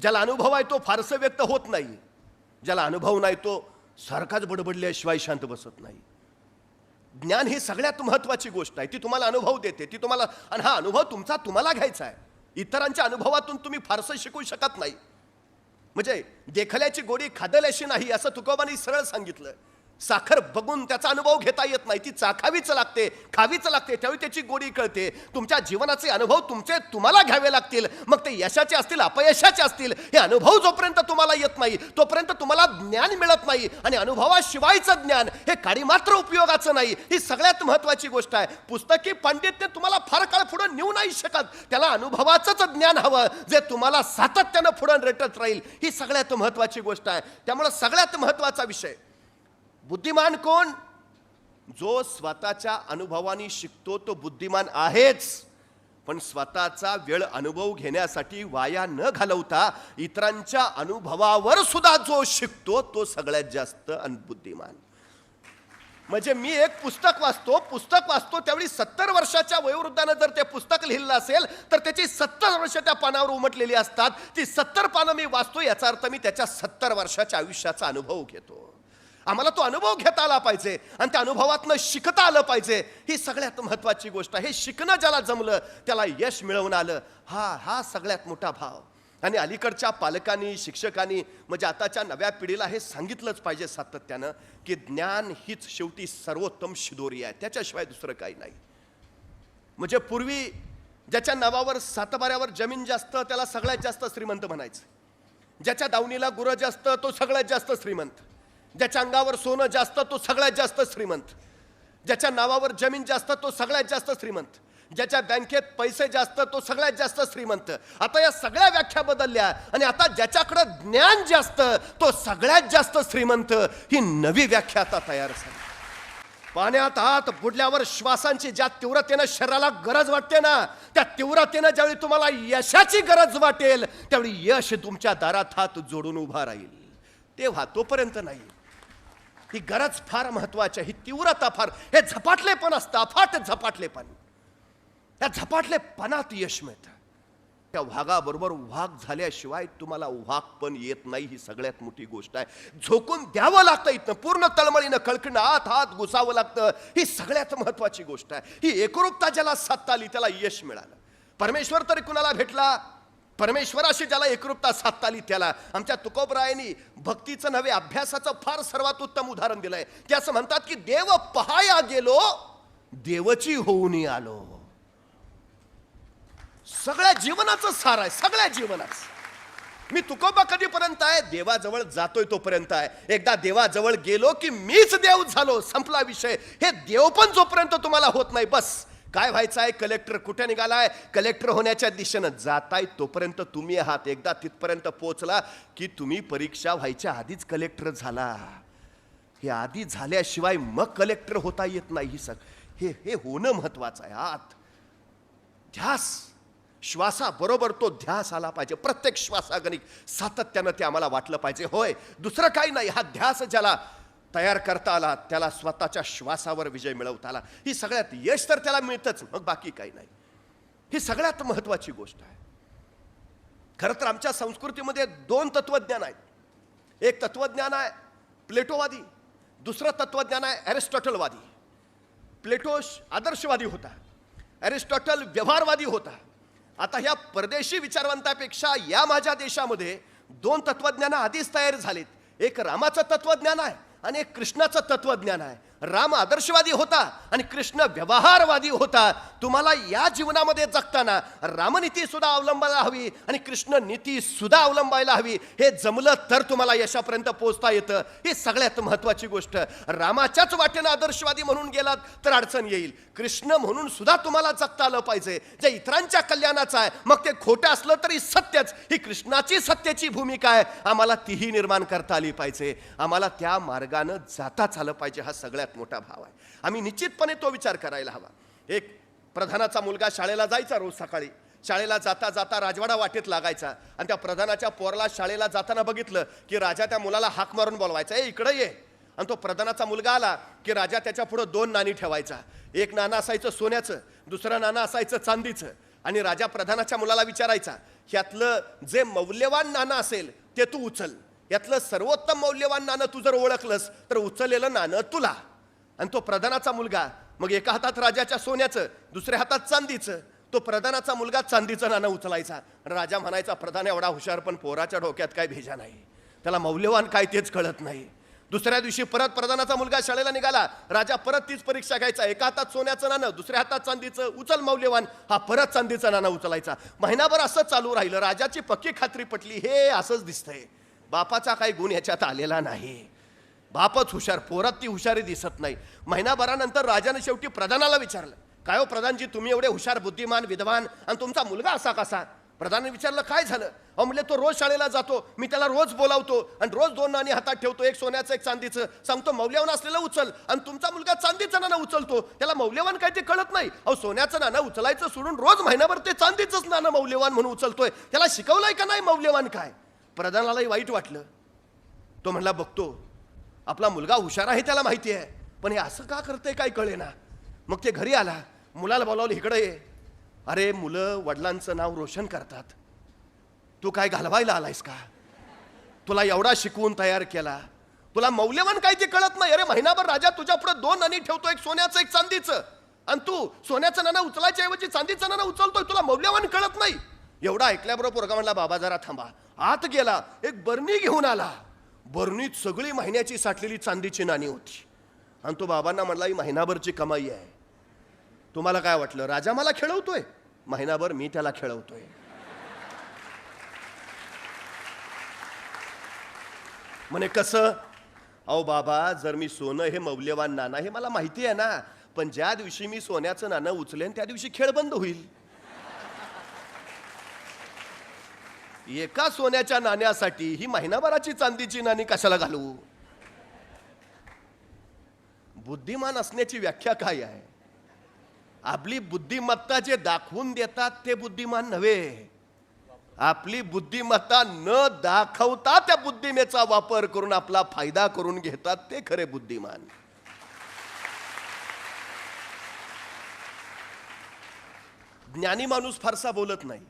ज्याला अनुभव आहे तो फारसं व्यक्त होत नाही. ज्याला अनुभव नाही तो सारखाच बडबडल्याशिवाय शांत बसत नाही. ज्ञान ही सगळ्यात महत्वाची गोष्ट आहे. ती तुम्हाला अनुभव देते. ती तुम्हाला आणि हा अनुभव तुमचा तुम्हाला घ्यायचा आहे. इतरांच्या अनुभवातून तुम्ही फारसं शिकू शकत नाही. म्हणजे देखल्याची गोडी खादल्याशी नाही असं तुकोबांनी सरळ सांगितलं. साखर बघून त्याचा अनुभव घेता येत नाही. ती चाखावीच लागते खावीच लागते त्यावेळी त्याची गोडी कळते. तुमच्या जीवनाचे अनुभव तुमचे तुम्हाला घ्यावे लागतील. मग ते यशाचे असतील अपयशाचे असतील हे अनुभव जोपर्यंत तुम्हाला येत नाही तोपर्यंत तुम्हाला ज्ञान मिळत नाही. आणि अनुभवाशिवायचं ज्ञान हे काडी मात्र उपयोगाचं नाही. ही सगळ्यात महत्वाची गोष्ट आहे. पुस्तकी पांडित्य तुम्हाला फार काळ पुढे नेऊ नाही शकत. त्याला अनुभवाचंच ज्ञान हवं जे तुम्हाला सातत्यानं पुढे रेटत राहील. ही सगळ्यात महत्वाची गोष्ट आहे. त्यामुळे सगळ्यात महत्त्वाचा विषय बुद्धिमान कोण? जो स्वतःच्या अनुभवाने शिकतो तो बुद्धिमान आहेच. पण स्वतःचा वेळ अनुभव घेण्यासाठी वाया न घालवता इतरांच्या अनुभवावर सुद्धा जो शिकतो तो सगळ्यात जास्त अनबुद्धिमान म्हणजे मी एक पुस्तक वाचतो पुस्तक वाचतो त्यावेळी सत्तर वर्षाच्या वयोवृद्धानं जर ते पुस्तक लिहिलं असेल तर त्याची सत्तर वर्ष त्या पानावर उमटलेली असतात. ती सत्तर पानं मी वाचतो याचा अर्थ मी त्याच्या सत्तर वर्षाच्या आयुष्याचा अनुभव घेतो. आम्हाला तो अनुभव घेता आला पाहिजे आणि त्या अनुभवातनं शिकता आलं पाहिजे. ही सगळ्यात महत्त्वाची गोष्ट आहे. हे शिकणं ज्याला जमलं त्याला यश मिळवून आलं. हा हा सगळ्यात मोठा भाव. आणि अलीकडच्या पालकांनी शिक्षकांनी म्हणजे आताच्या नव्या पिढीला हे सांगितलंच पाहिजे सातत्यानं की ज्ञान हीच शेवटी सर्वोत्तम शिदोरी आहे. त्याच्याशिवाय दुसरं काही नाही. म्हणजे पूर्वी ज्याच्या नावावर सातबाऱ्यावर जमीन जास्त त्याला सगळ्यात जास्त श्रीमंत म्हणायचं. ज्याच्या दावणीला गुरं जास्त तो सगळ्यात जास्त श्रीमंत. ज्याच्या अंगावर सोनं जास्त तो सगळ्यात जास्त श्रीमंत. ज्याच्या नावावर जमीन जास्त तो सगळ्यात जास्त श्रीमंत. ज्याच्या बँकेत पैसे जास्त तो सगळ्यात जास्त श्रीमंत. आता या सगळ्या व्याख्या बदलल्या आणि आता ज्याच्याकडे ज्ञान जास्त तो सगळ्यात जास्त श्रीमंत. ही नवी व्याख्या आता तयार झाली. पाण्यात हात बुडल्यावर श्वासांची ज्या तीव्रतेनं शरीराला गरज वाटते ना त्या तीव्रतेनं ज्यावेळी तुम्हाला यशाची गरज वाटेल त्यावेळी यश तुमच्या दारात हात जोडून उभा राहील. तेव्हा तोपर्यंत नाही. ही गरज फार महत्वाची आहे ही तीव्रता फार. हे झपाटलेपण असतं अफाट झपाटलेपण. त्या झपाटलेपणात यश मिळतं. त्या वाघाबरोबर वाघ झाल्याशिवाय तुम्हाला वाघ पण येत नाही ही सगळ्यात मोठी गोष्ट आहे. झोकून द्यावं लागतं इथनं पूर्ण तळमळीनं कळकणं आत हात घुसावं लागतं. ही सगळ्यात महत्वाची गोष्ट आहे. ही एकरूपता ज्याला साधता आली त्याला यश मिळालं. परमेश्वर तरी कुणाला भेटला? परमेश्वराशी ज्याला एकरूपता साधता आली त्याला आमच्या तुकोबरायांनी भक्तीचं नव्हे अभ्यासाचं फार सर्वात उत्तम उदाहरण दिलंय. ते असं म्हणतात की देव पहाया गेलो देवची होऊन आलो. सगळ्या जीवनाचं सार आहे सगळ्या जीवनाच. मी तुकोबा कधीपर्यंत आहे? देवाजवळ जातोय तोपर्यंत आहे. एकदा देवाजवळ गेलो की मीच देव झालो संपला विषय. हे देव पण जोपर्यंत तुम्हाला होत नाही बस. काय व्हायचं आहे? कलेक्टर कुठे निघालाय? कलेक्टर होण्याच्या दिशेनं जाताय तोपर्यंत तुम्ही आहात. एकदा तिथपर्यंत पोहोचला की तुम्ही परीक्षा व्हायच्या आधीच कलेक्टर झाला. हे आधी झाल्याशिवाय मग कलेक्टर होता येत नाही ही सग हे हे होणं महत्वाचं आहे. आत. ध्यास. श्वासाबरोबर तो ध्यास आला पाहिजे. प्रत्येक श्वासागणिक सातत्यानं ते आम्हाला वाटलं पाहिजे. होय. दुसरं काही नाही. हा ध्यास ज्याला तयार करता आला त्याला स्वतःच्या श्वासावर विजय मिळवता आला. ही सगळ्यात यश तर त्याला मिळतंच मग बाकी काही नाही. ही सगळ्यात महत्वाची गोष्ट आहे. खरं तर आमच्या संस्कृतीमध्ये दोन तत्वज्ञान आहेत. एक तत्वज्ञान आहे प्लेटोवादी दुसरं तत्वज्ञान आहे ॲरिस्टॉटलवादी प्लेटो आदर्शवादी होता ॲरिस्टॉटल व्यवहारवादी होता. आता ह्या परदेशी विचारवंतापेक्षा या माझ्या देशामध्ये दोन तत्वज्ञानं आधीच तयार झालीत. एक रामाचं तत्वज्ञान आहे आणि एक कृष्णाचं तत्वज्ञान आहे. राम आदर्शवादी होता आणि कृष्ण व्यवहारवादी होता. तुम्हाला या जीवनामध्ये जगताना रामनीती सुद्धा अवलंबायला हवी आणि कृष्ण नीती सुद्धा अवलंबायला हवी. हे जमलं तर तुम्हाला यशापर्यंत पोहोचता येतं. ही सगळ्यात महत्वाची गोष्ट. रामाच्याच वाटेनं आदर्शवादी म्हणून गेलात तर अडचण येईल. कृष्ण म्हणून सुद्धा तुम्हाला जगता आलं पाहिजे. जे इतरांच्या कल्याणाचं आहे मग ते खोटं असलं तरी सत्यच. ही कृष्णाची सत्याची भूमिका आहे. आम्हाला तीही निर्माण करता आली पाहिजे. आम्हाला त्या मार्गानं जाताच आलं पाहिजे हा सगळ्यात मोठा भाव आहे. आम्ही निश्चितपणे तो विचार करायला हवा. एक प्रधानाचा मुलगा शाळेला जायचा रोज सकाळी. शाळेला जाता जाता राजवाडा वाटेत लागायचा. आणि त्या प्रधानाच्या पोरला शाळेला जाताना बघितलं की राजा त्या मुलाला हाक मारून बोलवायचा ए इकडे ये. आणि तो प्रधानाचा मुलगा आला की राजा त्याच्या पुढं दोन नाणी ठेवायचा. एक नाणं असायचं सोन्याचं दुसरं नाणं असायचं चांदीचं. आणि राजा प्रधानाच्या मुलाला विचारायचा ह्यातलं जे मौल्यवान नाणं असेल ते तू उचल. यातलं सर्वोत्तम मौल्यवान नाणं तू जर ओळखलंस तर उचललेलं नाणं तुला. आणि तो प्रधानाचा मुलगा. मग एका हातात राजाच्या सोन्याचं दुसऱ्या हातात चांदीचं. तो प्रधानाचा मुलगा चांदीचं नाणं उचलायचा. राजा म्हणायचा प्रधान एवढा हुशार पण पोराच्या डोक्यात काय भेजा नाही. त्याला मौल्यवान काय तेच कळत नाही. दुसऱ्या दिवशी परत प्रधानाचा मुलगा शाळेला निघाला. राजा परत तीच परीक्षा घ्यायचा. एका हातात सोन्याचं नाणं दुसऱ्या हातात चांदीचं उचल मौल्यवान. हा परत चांदीचं नाणं उचलायचा. महिनाभर असं चालू राहिलं. राजाची पक्की खात्री पटली. हे असंच दिसतंय. बापाचा काही गुण याच्यात आलेला नाही. बापच हुशार पोरात ती हुशारी दिसत नाही. महिनाभरानंतर राजाने शेवटी प्रधानाला विचारलं काय हो प्रधानजी तुम्ही एवढे हुशार बुद्धिमान विद्वान आणि तुमचा मुलगा असा कसा प्रधानाने विचारलं काय झालं? अहो म्हणले तो रोज शाळेला जातो मी त्याला रोज बोलावतो आणि रोज दोन नाणी हातात ठेवतो एक सोन्याचं एक चांदीचं. सांगतो मौल्यवान असलेलं उचल आणि तुमचा मुलगा चांदीचं नाणं उचलतो. त्याला मौल्यवान काय ते कळत नाही. अहो सोन्याचं नाणं उचलायचं सोडून रोज महिनाभर ते चांदीचंच नाणं मौल्यवान म्हणून उचलतोय. त्याला शिकवलंय का नाही मौल्यवान काय? प्रधानालाही वाईट वाटलं. तो म्हणला बघतो आपला मुलगा हुशार आहे त्याला माहिती आहे. पण हे असं का करते काय कळे ना मग ते घरी आला. मुलाला बोलावलं इकडे ये. अरे मुलं वडिलांचं नाव रोशन करतात. तू काय घालवायला आलायस का? तुला एवढा शिकवून तयार केला. तुला मौल्यवान काय ते कळत नाही. अरे महिनाभर राजा तुझ्या पुढे दोन नाणी ठेवतो एक सोन्याचं एक चांदीचं. आणि तू सोन्याचं नाणं उचलायच्या ऐवजी चांदीचं नाणं उचलतोय तुला मौल्यवान कळत नाही. एवढा ऐकल्याबरोबर पोरगा म्हणला बाबा जरा थांबा. आत गेला. एक बरणी घेऊन आला. बरणीत सगळी महिन्याची साठलेली चांदीची नाणी होती. आणि तो बाबांना म्हणला ही महिनाभरची कमाई आहे. तुम्हाला काय वाटलं? राजा मला खेळवतोय? महिनाभर मी त्याला खेळवतोय. म्हणे कसं? अहो बाबा जर मी सोनं हे मौल्यवान नाणं हे मला माहिती आहे ना पण ज्या दिवशी मी सोन्याचं नाणं उचलेन त्या दिवशी खेळ बंद होईल. एका सोन्याच्या नाण्यासाठी ही महिनाभराची चांदीची नाणी कशाला घालू? बुद्धिमान असण्याची व्याख्या काय आहे? आपली बुद्धिमत्ता जे दाखवून देतात ते बुद्धिमान नव्हे. आपली बुद्धिमत्ता न दाखवता त्या बुद्धिमेचा वापर करून आपला फायदा करून घेतात ते खरे बुद्धिमान. ज्ञानी माणूस फारसा बोलत नाही.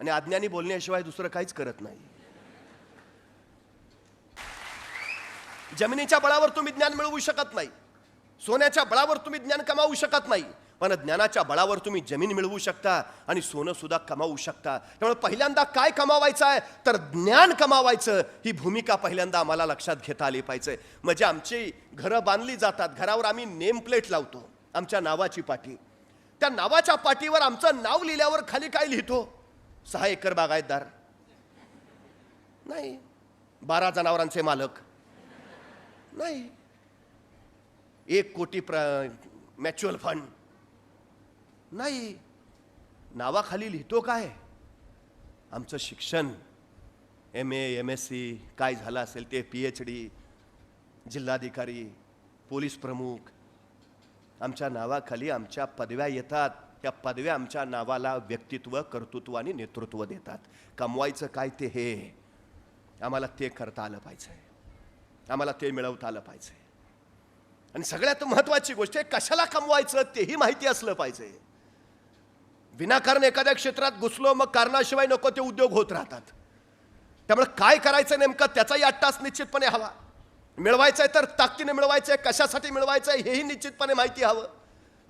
आणि अज्ञानी बोलण्याशिवाय दुसरं काहीच करत नाही. जमिनीच्या बळावर तुम्ही ज्ञान मिळवू शकत नाही. सोन्याच्या बळावर तुम्ही ज्ञान कमावू शकत नाही. पण ज्ञानाच्या बळावर तुम्ही जमीन मिळवू शकता आणि सोनं सुद्धा कमावू शकता. त्यामुळे पहिल्यांदा काय कमावायचं आहे? तर ज्ञान कमावायचं. ही भूमिका पहिल्यांदा आम्हाला लक्षात घेता आली पाहिजे. म्हणजे आमची घरं बांधली जातात. घरावर आम्ही नेम प्लेट लावतो. आमच्या नावाची पाठी. त्या नावाच्या पाठीवर आमचं नाव लिहिल्यावर खाली काय लिहितो? सहा एकर बागायतदार नाही बारा जनावरांचे मालक. नाही एक कोटी प्र म्युच्युअल फंड. नाही नावाखाली लिहितो काय? आमचं शिक्षण M A M S C काय झालं असेल ते पी एच डी जिल्हाधिकारी पोलीस प्रमुख आमच्या नावाखाली आमच्या पदव्या येतात. या पदव्या आमच्या नावाला व्यक्तित्व कर्तृत्व आणि नेतृत्व देतात. कमवायचं काय ते हे? आम्हाला ते करता आलं पाहिजे. आम्हाला ते मिळवता आलं पाहिजे. आणि सगळ्यात महत्वाची गोष्ट आहे कशाला कमवायचं तेही माहिती असलं पाहिजे. विनाकारण एखाद्या क्षेत्रात घुसलो मग कारणाशिवाय नको ते उद्योग होत राहतात. त्यामुळे काय करायचं नेमकं त्याचाही अट्टास निश्चितपणे हवा. मिळवायचं आहे तर ताकदीने मिळवायचं आहे कशासाठी मिळवायचं आहे हेही निश्चितपणे माहिती हवं.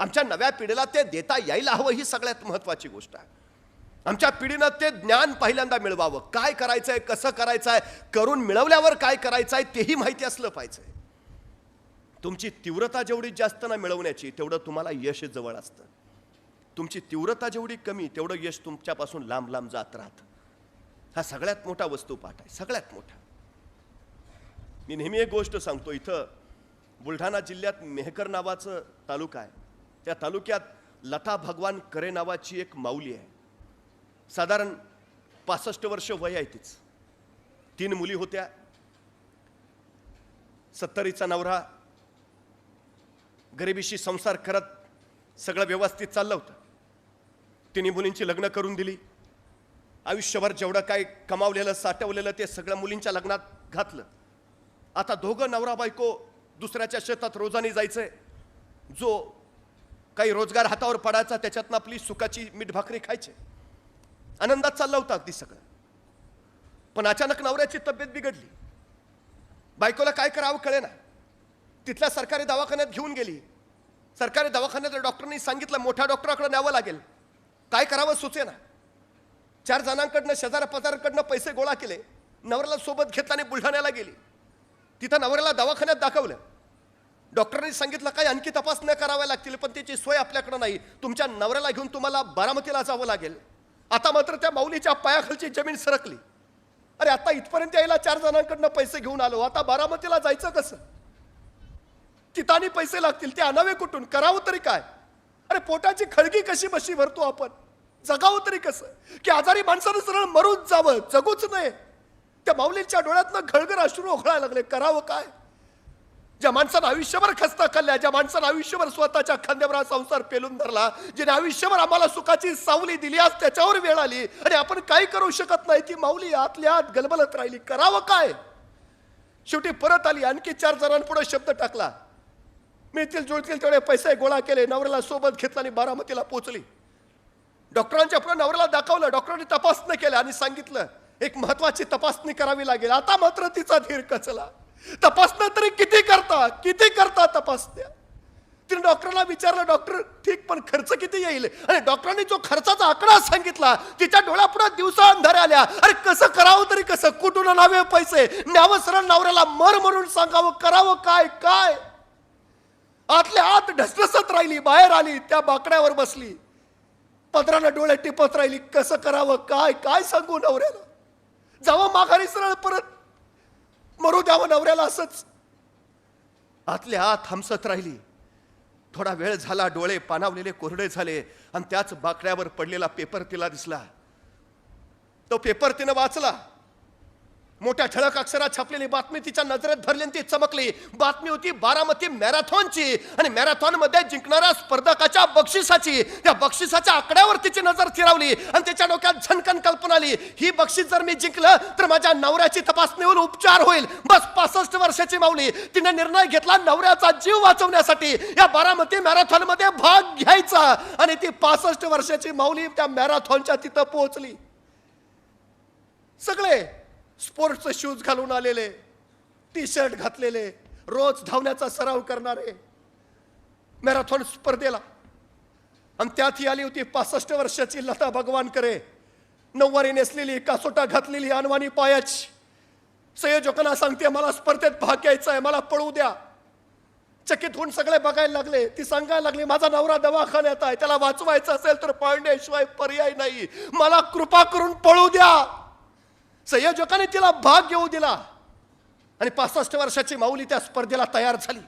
आमच्या नव्या पिढीला ते देता यायला हवं ही सगळ्यात महत्वाची गोष्ट आहे. आमच्या पिढीनं ते ज्ञान पहिल्यांदा मिळवावं. काय करायचं आहे कसं करायचं आहे करून मिळवल्यावर काय करायचं आहे तेही माहिती असलं पाहिजे. तुमची तीव्रता जेवढी जास्त ना मिळवण्याची तेवढं तुम्हाला यश जवळ असतं. तुमची तीव्रता जेवढी कमी तेवढं यश तुमच्यापासून लांब लांब जात राहतं. हा सगळ्यात मोठा वस्तूपाठ आहे सगळ्यात मोठा. मी नेहमी एक गोष्ट सांगतो इथं बुलढाणा जिल्ह्यात मेहकर नावाचं तालुका आहे. त्या तालुक्यात लता भगवान करे नावाची एक माऊली आहे. साधारण पासष्ट वर्ष वय आहे तीच. तीन मुली होत्या. सत्तरीचा नवरा गरिबीशी संसार करत सगळं व्यवस्थित चाललं होतं. तिन्ही मुलींची लग्न करून दिली. आयुष्यभर जेवढं काय कमावलेलं साठवलेलं ते सगळं मुलींच्या लग्नात घातलं. आता दोघं नवरा बायको दुसऱ्याच्या शेतात रोजाने जायचंय. जो काही रोजगार हातावर पडायचा त्याच्यातनं आपली सुखाची मीठ भाकरी खायची. आनंदात चालला होता अगदी सगळं. पण अचानक नवऱ्याची तब्येत बिघडली. बायकोला काय करावं कळेना. तिथल्या सरकारी दवाखान्यात घेऊन गेली. सरकारी दवाखान्यात डॉक्टरनी सांगितलं मोठ्या डॉक्टराकडे न्यावं लागेल. काय करावं सुचेना. चार जणांकडनं शेजाऱ्या पजाराकडनं पैसे गोळा केले. नवऱ्याला सोबत घेतला आणि बुलढाण्याला गेली. तिथं नवऱ्याला दवाखान्यात दाखवलं. डॉक्टरांनी सांगितलं काही आणखी तपासण्या कराव्या लागतील पण त्याची सोय आपल्याकडे नाही. तुमच्या नवऱ्याला घेऊन तुम्हाला बारामतीला जावं लागेल. आता मात्र त्या माऊलीच्या पायाखालची जमीन सरकली. अरे आता इथपर्यंत यायला चार जणांकडनं पैसे घेऊन आलो. आता बारामतीला जायचं कसं? तिथं पैसे लागतील ते आणावे कुठून? करावं तरी काय? अरे पोटाची खळगी कशी बशी भरतो आपण? जगावं तरी कसं? की आजारी माणसानं सरळ मरूच जावं जगूच नये. त्या माऊलीच्या डोळ्यातनं घळघर अश्रू ओघळायला लागले. करावं काय? ज्या माणसानं आयुष्यभर खस्ता खाल्ल्या ज्या माणसानं आयुष्यभर स्वतःच्या खांद्यावर हा संसार पेलून धरला ज्याने आयुष्यभर आम्हाला सुखाची सावली दिली आज त्याच्यावर वेळ आली. आणि आपण काही करू शकत नाही ती माऊली आतल्या आत गलबलत राहिली. करावं काय? शेवटी परत आली आणखी चार जणांपुढे शब्द टाकला. मिळतील जुळतील तेवढे पैसे गोळा केले नवऱ्याला सोबत घेतला आणि बारामतीला पोचली डॉक्टरांच्या पुढे नवऱ्याला दाखवलं डॉक्टरांनी तपासणी केल्या आणि सांगितलं एक महत्वाची तपासणी करावी लागेल. आता मात्र तिचा धीर कचला. तपासणं तरी किती करता? किती करता तपासण्या? तिने डॉक्टरला विचारलं डॉक्टर ठीक पण खर्च किती येईल? आणि डॉक्टरांनी जो खर्चाचा आकडा सांगितला तिच्या डोळ्यापुढे दिवसा अंधारे आल्या. अरे कसं करावं तरी कसं? कुठून आणावे पैसे? न्यावं सरळ नवऱ्याला मर म्हणून सांगावं? करावं काय? काय? आतल्या आत ढसढसत राहिली बाहेर आली त्या बाकड्यावर बसली. पदराला डोळे टिपत राहिली कसं करावं? काय? काय सांगू नवऱ्याला? जावं माघारी सरळ परत मरू द्यावं नवऱ्याला असंच. आतल्या आत हमसत राहिली. थोडा वेळ झाला डोळे पानावलेले कोरडे झाले आणि त्याच बाकड्यावर पडलेला पेपर तिला दिसला. तो पेपर तिनं वाचला. मोठ्या ठळक अक्षरात छापलेली बातमी तिच्या नजरेत धरली आणि ती चमकली. बातमी होती बारामती मॅरेथॉनची. आणि मॅरेथॉनमध्ये जिंकणाऱ्या स्पर्धकाच्या बक्षिसाची. त्या बक्षिसाच्या आकड्यावर तिची नजर फिरवली आणि त्याच्या डोक्यात झनकन कल्पना आली. ही बक्षीस जर मी जिंकलं तर माझ्या नवऱ्याची तपासणी होऊन उपचार होईल. बस पासष्ट वर्षाची माऊली. तिने निर्णय घेतला नवऱ्याचा जीव वाचवण्यासाठी. या बारामती मॅरेथॉनमध्ये भाग घ्यायचा. आणि ती पासष्ट वर्षाची माऊली त्या मॅरेथॉनच्या तिथं पोहोचली. सगळे स्पोर्ट्सचे शूज घालून आलेले टी शर्ट घातलेले रोज धावण्याचा सराव करणारे. मॅरेथॉन स्पर्धेला. आणि त्यात ही आली होती पासष्ट वर्षाची लता भगवान करे नऊवारी नेसलेली कासोटा घातलेली अनवानी पायाची. संयोजकांना सांगते मला स्पर्धेत भाग घ्यायचा आहे मला पळू द्या. चकित होऊन सगळे बघायला लागले. ती सांगायला लागली माझा नवरा दवाखान्यात आहे त्याला वाचवायचं असेल तर पळण्याशिवाय पर्याय नाही. मला कृपा करून पळू द्या. संयोजकाने तिला भाग घेऊ दिला. आणि पासष्ट वर्षाची माऊली त्या स्पर्धेला तयार झाली.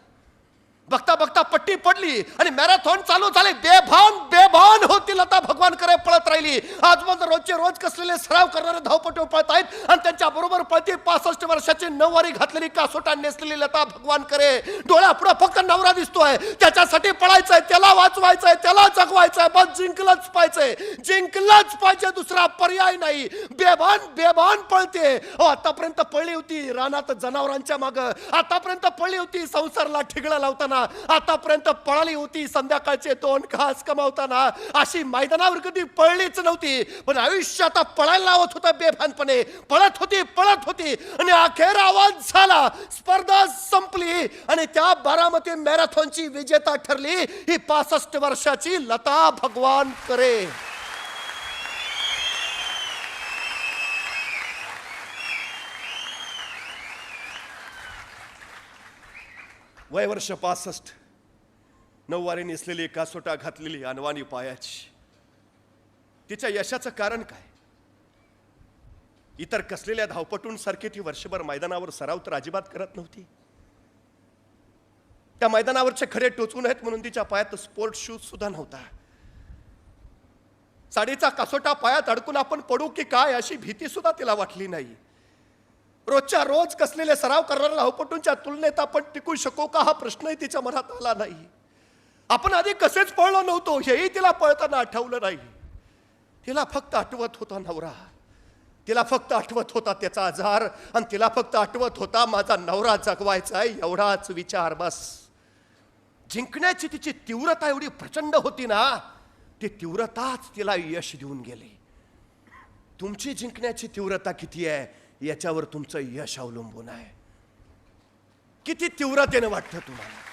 बघता बघता पट्टी पडली आणि मॅरेथॉन चालू झाले. बेभान बेभान होती लता भगवान करे पळत राहिली. आजपर्यंत रोजचे रोज कसलेले सराव करणारे धावपटू पळत आहेत आणि त्यांच्या बरोबर पळती पासष्ट वर्षाची नऊवारी घातलेली कासोटा नेसलेली लता भगवान करे डोळ्या पुढे फक्त नवरा दिसतोय. त्याच्यासाठी पळायचंय त्याला वाचवायचंय त्याला जगवायचंय बस जिंकलंच पाहिजे. जिंकलंच पाहिजे दुसरा पर्याय नाही. बेभान बेभान पळते. हो आतापर्यंत पळली होती रानात जनावरांच्या माग. आतापर्यंत पळली होती संसारला ठिगळा लावताना. आतापर्यंत पळाली होती संध्याकाळचे दोन घास कमावताना. अशी मैदानावर कधी पळलीच नव्हती. पण आयुष्य आता पळायला लावत होता बेभानपणे. पळत होती पळत होती. आणि अखेर आवाज झाला. स्पर्धा संपली. आणि त्या बारामती मॅरेथॉनची विजेता ठरली. ही पासष्ट वर्षाची लता भगवान करे. वय वर्ष पासष्ट. नऊवारी नेसलेली कासोटा घातलेली अनवानी पायाची. तिच्या यशाचं कारण काय? इतर कसलेल्या धावपटूंसारखी ती वर्षभर मैदानावर सराव तर अजिबात करत नव्हती. त्या मैदानावरचे खडे टोचून आहेत म्हणून तिच्या पायात स्पोर्ट शूज सुद्धा नव्हता. साडीचा कासोटा पायात अडकून आपण पडू की काय अशी भीती सुद्धा तिला वाटली नाही. रोजच्या रोज कसलेले सराव करणाऱ्या धावपटूंच्या तुलनेत आपण टिकू शकू का? हा प्रश्नही तिच्या मनात आला नाही. आपण आधी कसेच पळलो नव्हतो हेही तिला पळताना आठवलं नाही. तिला फक्त आठवत होता नवरा. तिला फक्त आठवत होता त्याचा आजार आणि तिला फक्त आठवत होता माझा नवरा जगवायचा आहे एवढाच विचार बस. जिंकण्याची तिची तीव्रता एवढी प्रचंड होती ना ती तीव्रताच तिला यश देऊन गेली. तुमची जिंकण्याची तीव्रता किती आहे? याच्यावर तुमचं यश अवलंबून आहे. किती तीव्रतेनं वाटतं तुम्हाला?